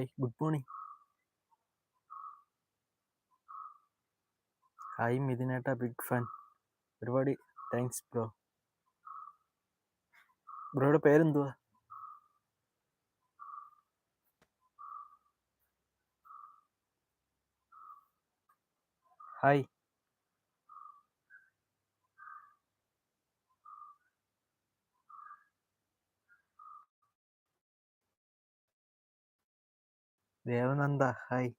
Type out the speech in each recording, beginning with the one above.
Hi good morning hi മിഥുനേട്ട big fan ഒരുപാട് thanks bro ബ്രോയുടെ പേരെന്തുവാ? ഹായ് ദേവനന്ദ ഹായ്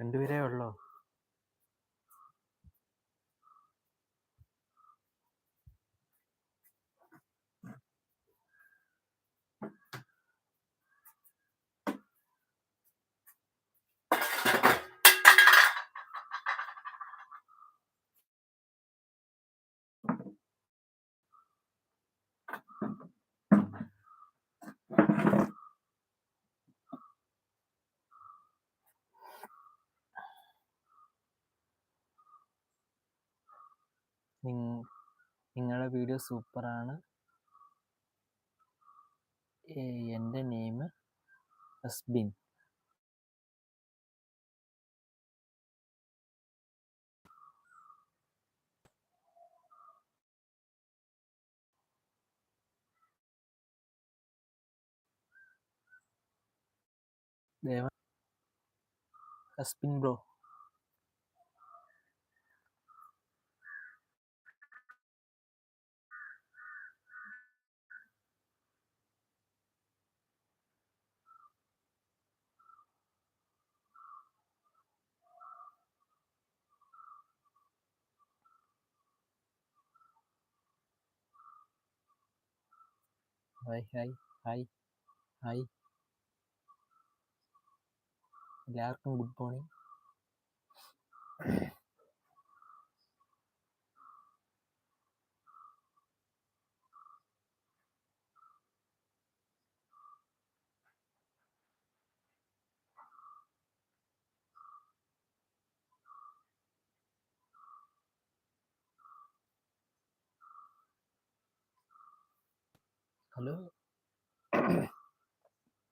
രണ്ടുപേരേ ഉള്ളോ നിങ്ങളുടെ വീഡിയോ സൂപ്പറാണ് എന്റെ name Asbin. Deva Asbin bro. Hi hi hi hi എല്ലാവർക്കും ഗുഡ് മോർണിംഗ് ഹലോ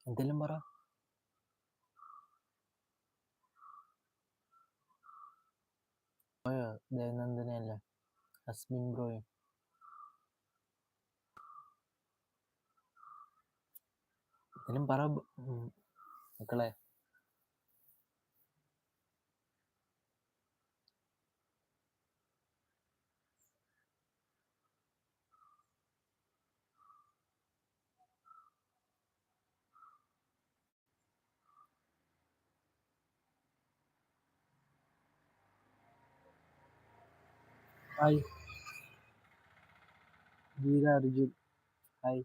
എന്തെങ്കിലും പറ. പോയോ ദേവനന്ദനല്ലേ ഹസ്ബിൻ ബ്രോയും എന്തെങ്കിലും പറ മക്കളെ. Hi Geetha Arjun hi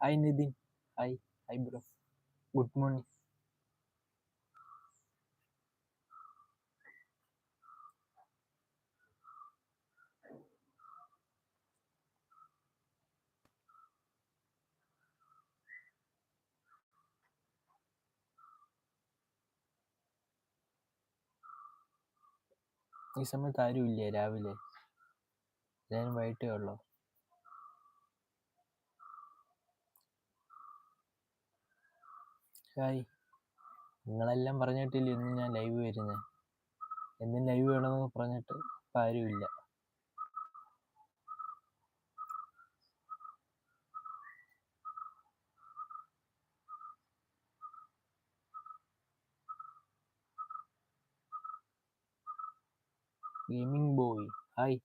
hi Nithin hi hi bro good morning ഈ സമയത്ത് ആരും ഇല്ലേ രാവിലെ. എല്ലാവരും വൈകിട്ടേ ഉള്ളോ. ഹായ് നിങ്ങളെല്ലാം പറഞ്ഞിട്ടില്ലേ ഇന്ന് ഞാൻ ലൈവ് വരുന്നത് എന്നും ലൈവ് വേണമെന്ന് പറഞ്ഞിട്ട് ഇപ്പം ആരുമില്ല gaming boy. Hi.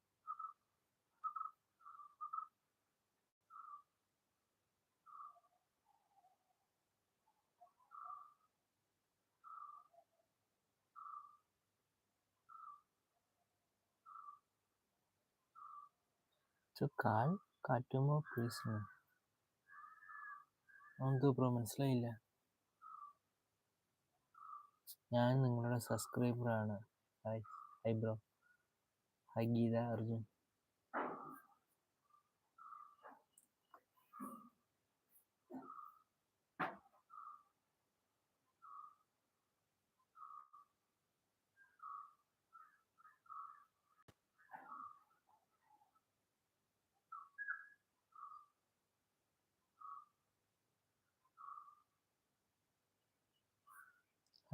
So call കാറ്റുമ്പോൾ പ്ലീസ് നമുക്ക് മനസ്സിലായില്ല. ഞാൻ നിങ്ങളുടെ സബ്സ്ക്രൈബറാണ് hi hi bro hi Geetha Arjun.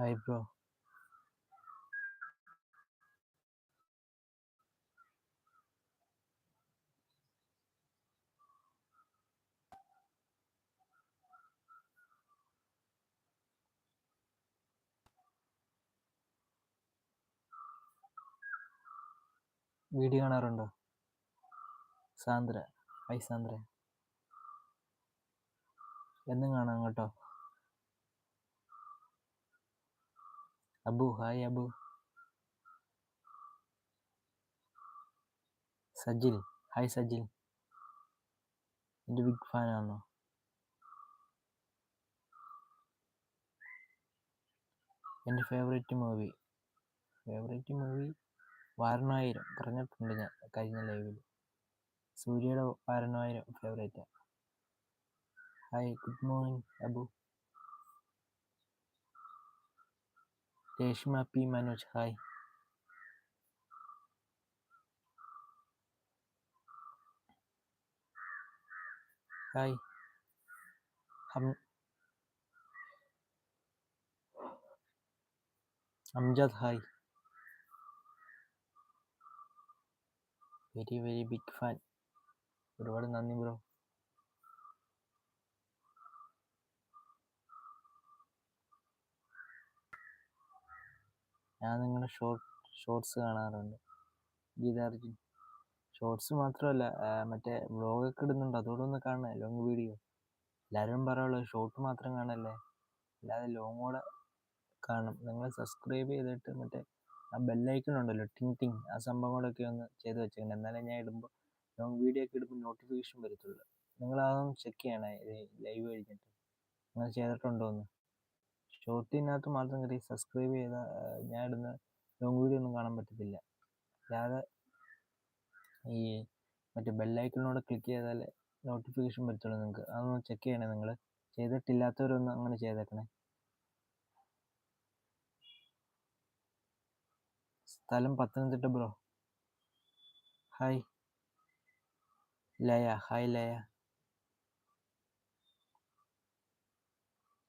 Hi bro video കാണാറുണ്ടോ സാന്ദ്ര ഹായ് സാന്ദ്ര എന്നും കാണാം കേട്ടോ അബു ഹായ് അബു സജിൽ ഹായ് സജിൽ എന്റെ ബിഗ് ഫാനാണോ എന്റെ favourite movie favourite movie Vaaranam Aayiram പറഞ്ഞിട്ടുണ്ട് ഞാൻ കഴിഞ്ഞ ലൈവിൽ സൂര്യയുടെ Vaaranam Aayiram ഫേവറേറ്റാണ് hi good morning Abu Reshma P Manoj hi hi hmm Amjad hi very very big fan ഒരുപാട് നന്ദി ബ്രോ ഞാൻ നിങ്ങളുടെ ഷോർട്ട് ഷോർട്സ് കാണാറുണ്ട്. ഗീതാർജുൻ ഷോർട്സ് മാത്രമല്ല മറ്റേ വ്ളോഗൊക്കെ ഇടുന്നുണ്ട്. അതുകൂടെ ഒന്ന് കാണണേ ലോങ് വീഡിയോ എല്ലാവരും പറയുള്ളൂ ഷോർട്ട് മാത്രം കാണല്ലേ? അല്ലാതെ ലോങ് കൂടെ കാണും നിങ്ങൾ സബ്സ്ക്രൈബ് ചെയ്തിട്ട് മറ്റേ ആ ബെല്ലൈക്കൺ ഉണ്ടല്ലോ ടിങ് ടിങ് ആ സംഭവം ഒക്കെ ഒന്ന് ചെയ്ത് വെച്ചേക്കണം. എന്നാലേ ഞാൻ ഇടുമ്പോൾ ലോങ് വീഡിയോ ഒക്കെ ഇടുമ്പോൾ നോട്ടിഫിക്കേഷൻ വരത്തുള്ളൂ. നിങ്ങൾ ചെക്ക് ചെയ്യണേ ലൈവ് കഴിഞ്ഞിട്ട്. നിങ്ങൾ ചെയ്തിട്ടുണ്ടോ എന്ന്? ഷോർട്ടിനകത്ത് മാത്രം കയറി സബ്സ്ക്രൈബ് ചെയ്ത ഞാൻ ഇടുന്ന ലോങ് വീഡിയോ ഒന്നും കാണാൻ പറ്റത്തില്ല. അല്ലാതെ ഈ മറ്റേ ബെല്ലൈക്കണിനോട് ക്ലിക്ക് ചെയ്താൽ നോട്ടിഫിക്കേഷൻ വരുത്തുള്ളൂ നിങ്ങൾക്ക് അതൊന്ന് ചെക്ക് ചെയ്യണേ നിങ്ങൾ ചെയ്തിട്ടില്ലാത്തവരൊന്ന് അങ്ങനെ ചെയ്തേക്കണേ. സ്ഥലം Pathanamthitta bro hi Laya hi Laya.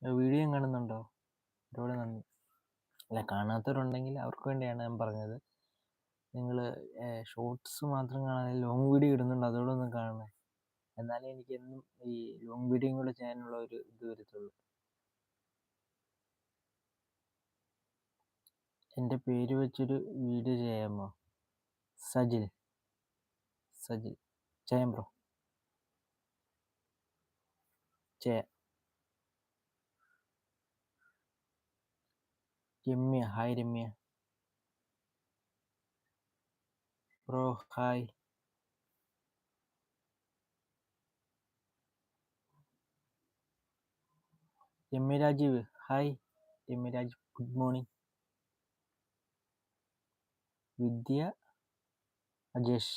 Video കാണുന്നുണ്ടോ ഒരുപാട് നന്ദി. അല്ല കാണാത്തവരുണ്ടെങ്കിൽ അവർക്ക് വേണ്ടിയാണ് ഞാൻ പറഞ്ഞത്. നിങ്ങൾ ഷോർട്സ് മാത്രം കാണാതെ ലോങ് വീഡിയോ ഇടുന്നുണ്ട്. അതുകൂടെ ഒന്ന് കാണണേ. എന്നാലേ എനിക്ക് എന്നും ഈ ലോങ് വീഡിയോയും കൂടെ ചെയ്യാനുള്ള ഒരു ഇത് വരത്തുള്ളൂ. എന്റെ പേര് വെച്ചൊരു വീഡിയോ ചെയ്യാമോ? സജിൽ. സജിൽ. ചെയ്യാം ബ്രോ ചെയ്യാം. Ramya hi Ramya bro hi Ramya Rajeev hi Ramya Rajeev good morning Vidya Ajesh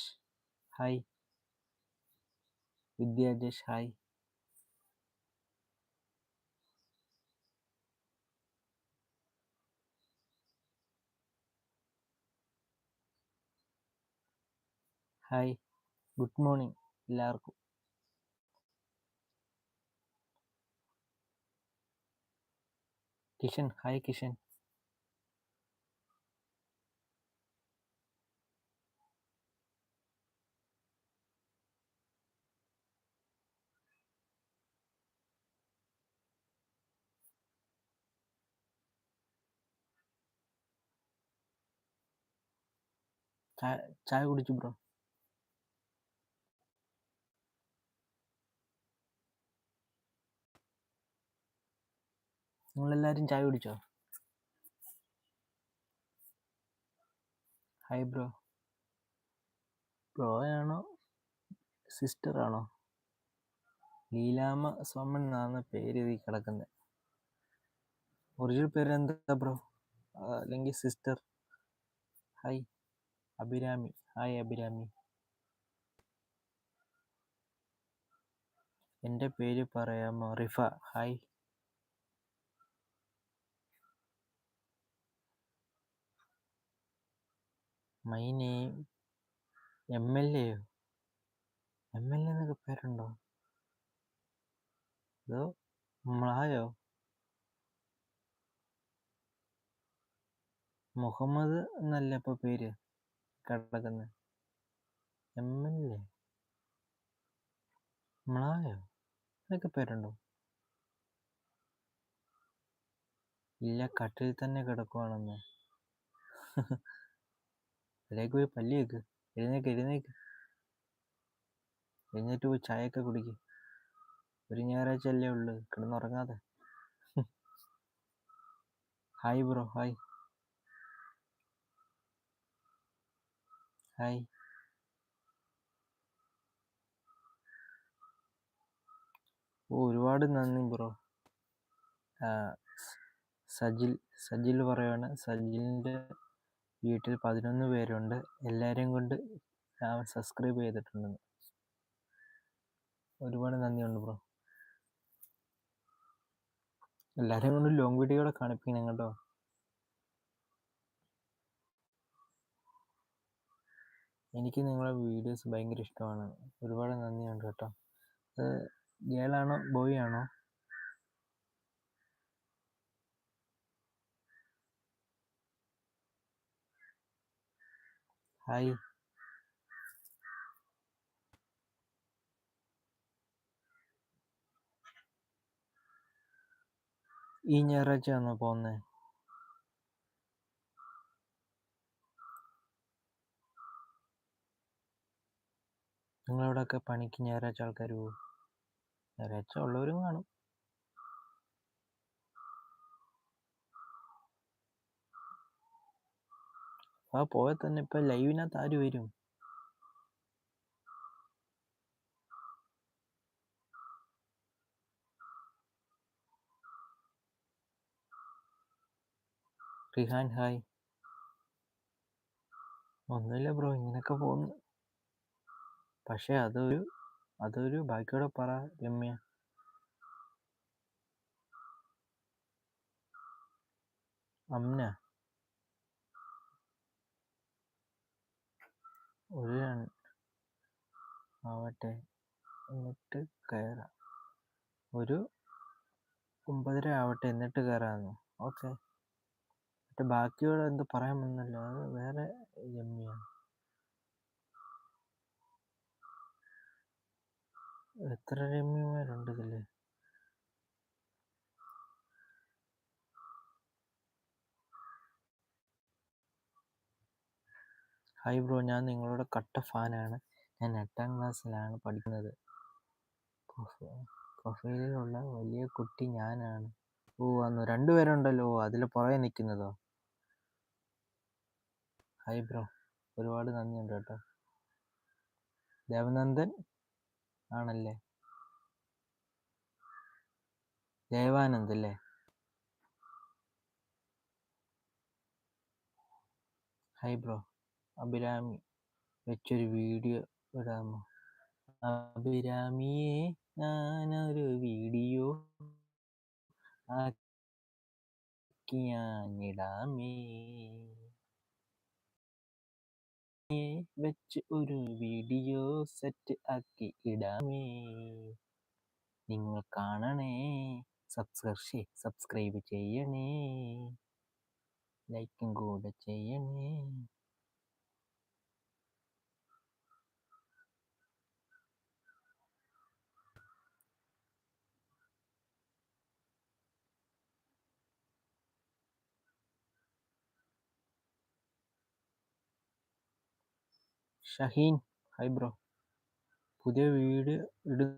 hi Vidya Ajesh hi hi good morning എല്ലാവർക്കും. കിഷൻ ഹായ് കിഷൻ. ചായ കുടിച്ചു ബ്രോ. നിങ്ങളെല്ലാവരും ചായ കുടിച്ചോ? ഹായ് ബ്രോ ബ്രോ ആണോ? സിസ്റ്റർ ആണോ? ലീലാമ സോമൻ എന്നാണ് പേര് എഴുതി കിടക്കുന്നത് ഒറിജിനൽ പേര് എന്താ ബ്രോ അല്ലെങ്കിൽ sister hi Abhirami. Hi Abhirami. എന്റെ പേര് പറയാമോ? Rifa. Hi my name M L എയോ M L A എന്നൊക്കെ പേരുണ്ടോ? അതോ മ്ലായോ മുഹമ്മദ് എന്നല്ല ഇപ്പൊ പേര്? കിടക്കുന്നത് എം എൽ എ? മ്ലായോ എന്നൊക്കെ പേരുണ്ടോ? ഇല്ല കട്ടിൽ തന്നെ കിടക്കുവാണെന്ന്. പോയി പല്ലി വെക്ക് എഴുന്നേക്ക് എഴുന്നേക്ക്. എഴുന്നേറ്റ് പോയി ചായയൊക്കെ കുടിക്ക്. ഒരു ഞായറാഴ്ച അല്ലേ ഉള്ളു. കിടന്നുറങ്ങാതെ. Hi bro hi. ഹായ്. ഓ ഒരുപാട് നന്ദി ബ്രോ. സജിൽ സജിൽ പറയാണ് സജിലിന്റെ വീട്ടിൽ പതിനൊന്ന് പേരുണ്ട്. എല്ലാവരെയും കൊണ്ട് ഞാൻ സബ്സ്ക്രൈബ് ചെയ്തിട്ടുണ്ട്. ഒരുപാട് നന്ദിയുണ്ട് ബ്രോ എല്ലാവരെയും കൊണ്ട് ലോങ് വീഡിയോ കാണിപ്പിക്കണം കേട്ടോ. എനിക്ക് നിങ്ങളുടെ വീഡിയോസ് ഭയങ്കര ഇഷ്ടമാണ്. ഒരുപാട് നന്ദിയുണ്ട് കേട്ടോ. ഗേളാണോ ബോയ് ആണോ ഹായ് ഈ ഞായറാഴ്ച ആണോ പോകുന്നത് നിങ്ങളവിടെയൊക്കെ പണിക്ക് ഞായറാഴ്ച ആൾക്കാർ പോകും. ഞായറാഴ്ച ഉള്ളവരും കാണും. ആ പോയാൽ തന്നെ ഇപ്പൊ ലൈവിനകത്ത് ആര് വരും? റിഹാൻ ഹായ്. ഒന്നുമില്ല ബ്രോ ഇങ്ങനൊക്കെ പോകുന്നു. പക്ഷെ അതൊരു അതൊരു ബാക്കിയോടെ പറ രമ്യ. അമ്ന. ഒരു ആവട്ടെ. എന്നിട്ട് കയറാം ഒരു ഒമ്പതര ആവട്ടെ എന്നിട്ട് കയറാമെന്നോ ഓക്കെ. മറ്റേ ബാക്കിയോട് എന്ത് പറയാൻ വന്നല്ലോ അത് വേറെ രമ്യ എത്ര രമ്യമാരുണ്ട് ഇതിൽ? ഹായ് ബ്രോ ഞാൻ നിങ്ങളുടെ കട്ട ഫാനാണ് ഞാൻ എട്ടാം ക്ലാസ്സിലാണ് പഠിക്കുന്നത്. പ്രൊഫൈലിലുള്ള വലിയ കുട്ടി ഞാനാണ്. ഓ വന്നു. രണ്ടുപേരുണ്ടല്ലോ അതിൽ പുറകെ നിൽക്കുന്നതോ? ഹായ് ബ്രോ ഒരുപാട് നന്ദിയുണ്ട് കേട്ടോ. ദേവനന്ദൻ ആണല്ലേ? ദേവാനന്ദ് അല്ലേ? ഹായ് ബ്രോ അഭിരാമി വെച്ചൊരു വീഡിയോ ഇടാമോ? അഭിരാമിയെ ഞാനൊരു വീഡിയോ ആക്കി ഞാനിടാമേ. വെച്ച് ഒരു വീഡിയോ സെറ്റ് ആക്കി ഇടാമേ. നിങ്ങൾ കാണണേ സബ്സ്ക്രൈബ് സബ്സ്ക്രൈബ് ചെയ്യണേ ലൈക്കും കൂടെ ചെയ്യണേ. ഷഹീൻ ഹായ് ബ്രോ പുതിയ വീട് ഇടും